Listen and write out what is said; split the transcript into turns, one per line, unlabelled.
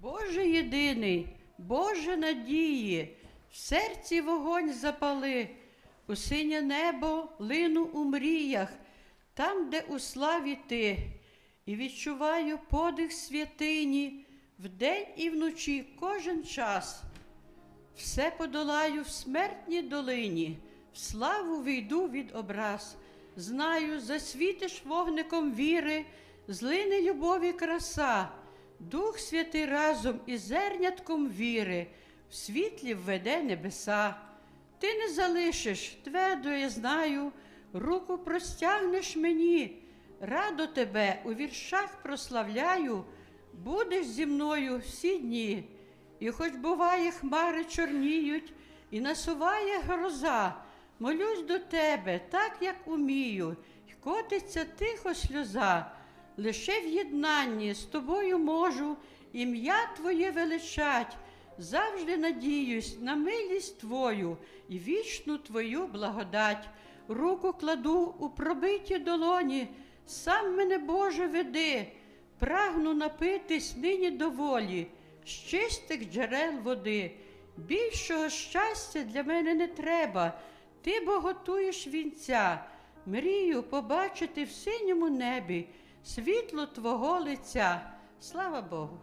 Боже єдиний, Боже надії, в серці вогонь запали, у синє небо лину у мріях, там, де у славі ти, і відчуваю подих святині вдень і вночі кожен час. Все подолаю в смертній долині, в славу війду від образ. Знаю, засвітиш вогником віри, злине любові краса, Дух Святий разом із зернятком віри в світлі введе небеса. Ти не залишиш, твердо я знаю, руку простягнеш мені, радо тебе у віршах прославляю, будеш зі мною всі дні. І хоч буває, хмари чорніють, і насуває гроза, молюсь до тебе, так як умію, й котиться тихо сльоза. Лише в єднанні з тобою можу ім'я Твоє величать, завжди надіюсь на милість Твою і вічну Твою благодать. Руку кладу у пробиті долоні, сам мене, Боже, веди, прагну напитись нині доволі з чистих джерел води. Більшого щастя для мене не треба. Ти бо готуєш вінця, мрію побачити в синьому небі світло Твого лиця. Слава Богу!